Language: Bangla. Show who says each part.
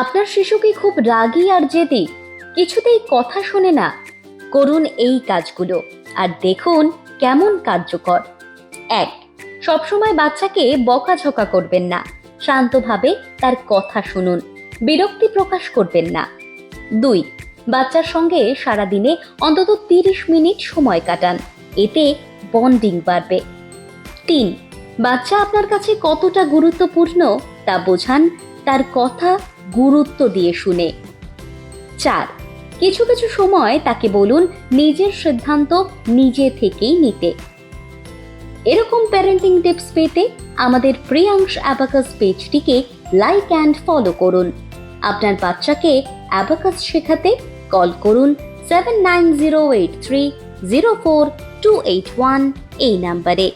Speaker 1: আপনার শিশু কি খুব রাগী আর জেদি, কিছুতেই কথা শোনে না। করুন এই কাজগুলো আর দেখুন কেমন কার্যকর। এক, সবসময় বাচ্চাকে বকাঝকা করবেন না। শান্তভাবে তার কথা শুনুন, বিরক্তি প্রকাশ করবেন না। দুই, বাচ্চার সঙ্গে সারাদিনে অন্তত তিরিশ মিনিট সময় কাটান, এতে বন্ডিং বাড়বে। তিন, বাচ্চা আপনার কাছে কতটা গুরুত্বপূর্ণ তা বোঝান, তার কথা গুরুত্ব দিয়ে শুনে। চার, কিছু কিছু সময় তাকে বলুন নিজের সিদ্ধান্ত নিজে থেকেই নিতে। এরকম প্যারেন্টিং টিপস পেতে আমাদের প্রিয়াংশ অ্যাবাকাস পেজটিকে লাইক অ্যান্ড ফলো করুন। আপনার বাচ্চাকে অ্যাবাকাস শেখাতে কল করুন seven nine zero eight three zero four two eight one এই নাম্বারে